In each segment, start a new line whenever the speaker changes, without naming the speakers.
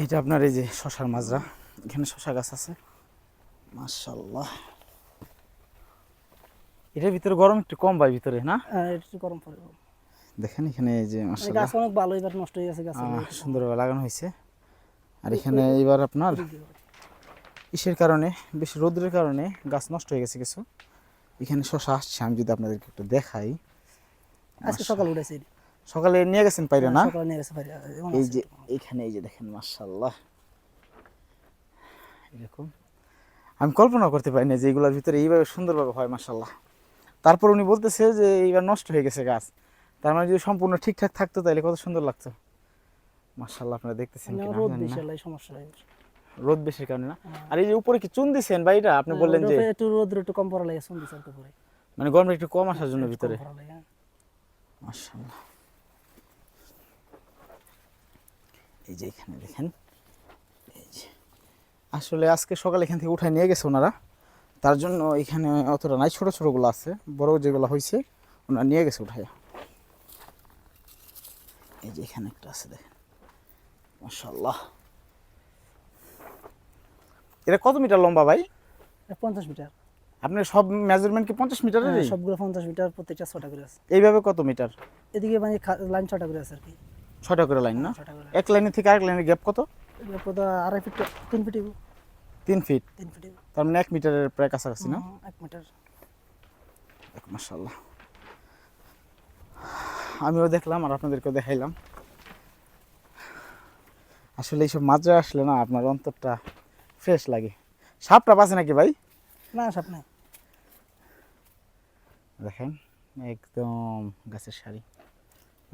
এইটা আপনার এই যে শশার মাজরা। এখানে শশা গাছ আছে। মাশাল্লাহ এটার ভিতরে গরম একটু কম পাই ভিতরে না?
হ্যাঁ, একটু গরম পড়ে।
দেখেন এখানে এই যে
গাছ অনেক ভালো এবার নষ্ট হয়ে গেছে গাছ।
সুন্দরভাবে লাগানো হয়েছে। আর এখানে এবার আপনার ইসের কারণে বেশি রোদ্রের কারণে গাছ নষ্ট হয়ে গেছে কিছু। এখানে শশা আসছে আমি যদি আপনাদেরকে একটু দেখাই।
আজকে সকাল উঠেছে
সকালে নিয়ে গেছেন পাইরে না?
সকালে নিয়ে গেছে ভাই এমন
এই যে এইখানে এই যে দেখেন মাশাল্লাহ এরকম। আমি কল্পনা করতে পারি না যে এগুলোর ভিতরে এইভাবে সুন্দরভাবে হয় মাশাল্লাহ তারপর উনি বলতেছে যে এইবার নষ্ট হয়ে গেছে গাছ। তার মানে যদি সম্পূর্ণ ঠিকঠাক থাকতো তাহলে কত সুন্দর লাগতো। মাশাল্লাহ আপনারা দেখতেছেন কিনা
রোদ বেশি হলে সমস্যা হয়
রোদ বেশির কারণে না? আর এই যে উপরে কি চুন দিছেন বা এটা আপনি বললেন যে
একটু রোদ একটু কম পড়া লাগে শুনতে চালতে পরে
মানে গরম একটু কম আসার জন্য ভিতরে।
হ্যাঁ।
মাশাআল্লাহ। এই যে এখানে দেখেন এই যে। আসলে আজকে সকালে এখান থেকে উঠায় নিয়ে গেছে ওনারা। তার জন্য এখানে অতটা নাই ছোট ছোটগুলো আছে বড় যেগুলো হয়েছে ওনারা নিয়ে গেছে উঠায়। এই যে এখানে একটা আছে দেখেন মাশাআল্লাহ। এটা কত মিটার লম্বা ভাই?
পঞ্চাশ মিটার।
আপনার সব মেজারমেন্ট কি পঞ্চাশ মিটারের
হ্যাঁ, সবগুলো পঞ্চাশ মিটার প্রত্যেকটা ছটা করে আছে।
এইভাবে কত মিটার?
এদিকে মানে লাইন ছটা করে আছে আর কি।
ছয়টা করে লাইন না? এক লাইনের থেকে আরেক লাইনের গ্যাপ কত?
কত? আড়াই ফিট তিন ফিট
তিন ফিট
তিন ফিট
তার মানে এক মিটারের প্রায় কাছাকাছি না?
এক মিটার
মাসাল্লাহ আমিও দেখলাম আর আপনাদেরকেও দেখাইলাম। আসলে এইসব মাত্রা আসলে না আপনার অন্তরটা ফ্রেশ লাগে। সাপটা পাচ্ছে নাকি ভাই?
না সাপ নাই।
দেখেন একদম গাছের শাড়ি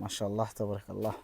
মাসাল্লাহ তবরকাল্লাহ।